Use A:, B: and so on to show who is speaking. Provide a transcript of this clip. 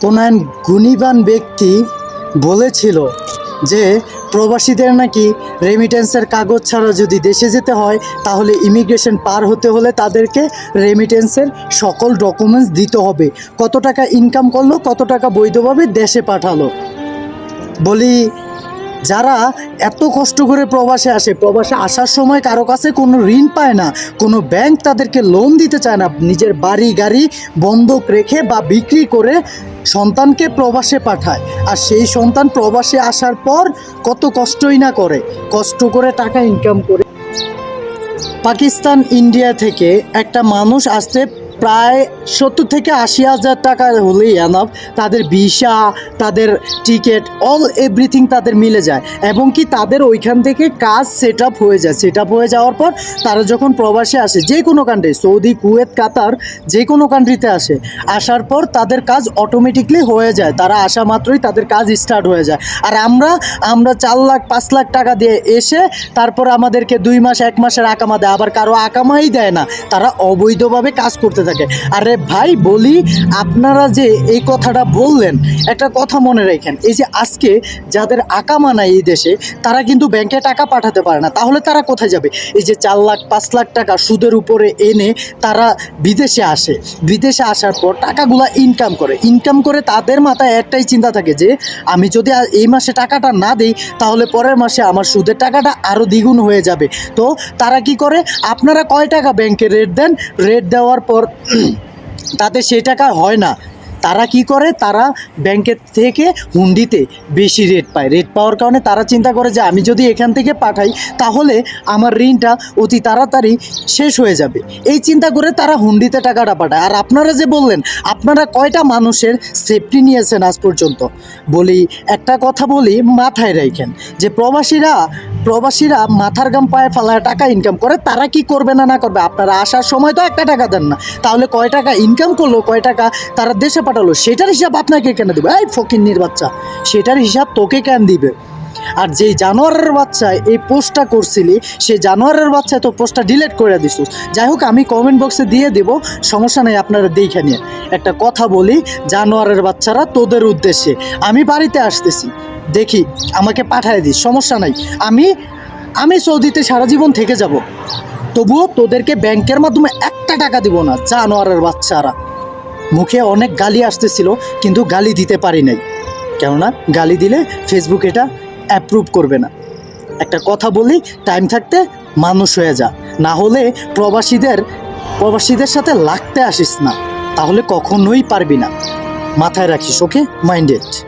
A: কোন এক গুণীবান ব্যক্তি বলেছিল যে প্রবাসীদের নাকি রেমিটেন্সের কাগজ ছাড়া যদি দেশে যেতে হয়, তাহলে ইমিগ্রেশন পার হতে হলে তাদেরকে রেমিটেন্সের সকল ডকুমেন্টস দিতে হবে। কত টাকা ইনকাম করল, কত টাকা বৈধভাবে দেশে পাঠালো। বলি যারা এত কষ্ট করে প্রবাসে আসে, প্রবাসে আসার সময় কারও কাছে কোনো ঋণ পায় না, কোনো ব্যাংক তাদেরকে লোন দিতে চায় না, নিজের বাড়ি গাড়ি বন্ধক রেখে বা বিক্রি করে সন্তানকে প্রবাসে পাঠায়। আর সেই সন্তান প্রবাসে আসার পর কত কষ্টই না করে, কষ্ট করে টাকা ইনকাম করে। পাকিস্তান ইন্ডিয়া থেকে একটা মানুষ আসতে প্রায় সত্তর থেকে আশি হাজার টাকা হলেই এনাফ তাদের ভিসা, তাদের টিকিট অল এভরিথিং তাদের মিলে যায়। এবং কি তাদের ওইখান থেকে কাজ সেট আপ হয়ে যায়। সেট আপ হয়ে যাওয়ার পর তারা যখন প্রবাসে আসে, যে কোনো কান্ট্রি সৌদি, কুয়েত, কাতার, যে কোনো কান্ট্রিতে আসে, আসার পর তাদের কাজ অটোমেটিকলি হয়ে যায়। তারা আসা মাত্রই তাদের কাজ স্টার্ট হয়ে যায়। আর আমরা আমরা চার লাখ, পাঁচ লাখ টাকা দিয়ে এসে তারপর আমাদেরকে দুই মাস, এক মাসের আকামা দেয়। আবার কারও আকামাই দেয় না। তারা অবৈধভাবে কাজ করতে থাকে। আরে ভাই, বলি, আপনারা যে এই কথাটা বললেন, একটা কথা মনে রাখেন। এই যে আজকে যাদের আকামা নাই এই দেশে, তারা কিন্তু ব্যাংকে টাকা পাঠাতে পারে না। তাহলে তারা কোথায় যাবে? এই যে চার লাখ, পাঁচ লাখ টাকা সুদের উপরে এনে তারা বিদেশে আসে। বিদেশে আসার পর টাকাগুলা ইনকাম করে। ইনকাম করে তাদের মাথায় একটাই চিন্তা থাকে যে, আমি যদি এই মাসে টাকাটা না দিই, তাহলে পরের মাসে আমার সুদের টাকাটা আরও দ্বিগুণ হয়ে যাবে। তো তারা কি করে? আপনারা কয় টাকা ব্যাংকে রেট দেন? রেট দেওয়ার পর তাতে সে টাকা হয় না। তারা কি করে? তারা ব্যাংকের থেকে হুন্ডিতে বেশি রেট পায়। রেট পাওয়ার কারণে তারা চিন্তা করে যে, আমি যদি এখান থেকে পাঠাই, তাহলে আমার ঋণটা অতি তাড়াতাড়ি শেষ হয়ে যাবে। এই চিন্তা করে তারা হুন্ডিতে টাকাটা পাঠায়। আর আপনারা যে বললেন, আপনারা কয়টা মানুষের সেফটি নিয়েছেন আজ পর্যন্ত? বলি, একটা কথা বলি মাথায় রাখেন যে, প্রবাসীরা প্রবাসীরা মাথার গাম পায়ে ফেলায় টাকা ইনকাম করে, তারা কি করবে না না করবে? আপনারা আসার সময় তো একটা টাকা দেন না। তাহলে কয় টাকা ইনকাম করল, কয় টাকা তারা দেশে পাঠালো, সেটার হিসাব আপনাকে কেন দেবে? এই ফকিন্নির বাচ্চা, সেটার হিসাব তোকে কেন দিবে? আর যেই জানোয়ারের বাচ্চায় এই পোস্টটা করছিলি, সেই জানোয়ারের বাচ্চায় তো পোস্টটা ডিলিট করে দিস যাই হোক, আমি কমেন্ট বক্সে দিয়ে দেব, সমস্যা নেই, আপনারা দেখে নিয়ে একটা কথা বলি, জানোয়ারের বাচ্চারা তোদের উদ্দেশ্যে। আমি বাড়িতে আসতেছি। দেখি, আমাকে পাঠায় দিস, সমস্যা নাই। আমি আমি সৌদিতে সারা জীবন থেকে যাব। তবুও তোদেরকে ব্যাংকের মাধ্যমে একটা টাকা দিব না, জানোয়ারের বাচ্চারা। মুখে অনেক গালি আসতেছিল, কিন্তু গালি দিতে পারি নাই। কেননা, গালি দিলে ফেসবুক এটা অ্যাপ্রুভ করবে না। একটা কথা বলি টাইম থাকতে মানুষ হয়ে যা। না হলে প্রবাসীদের প্রবাসীদের সাথে লাগতে আসিস না। তাহলে কখনোই পারবি না। মাথায় রাখিস ওকে মাইন্ডেড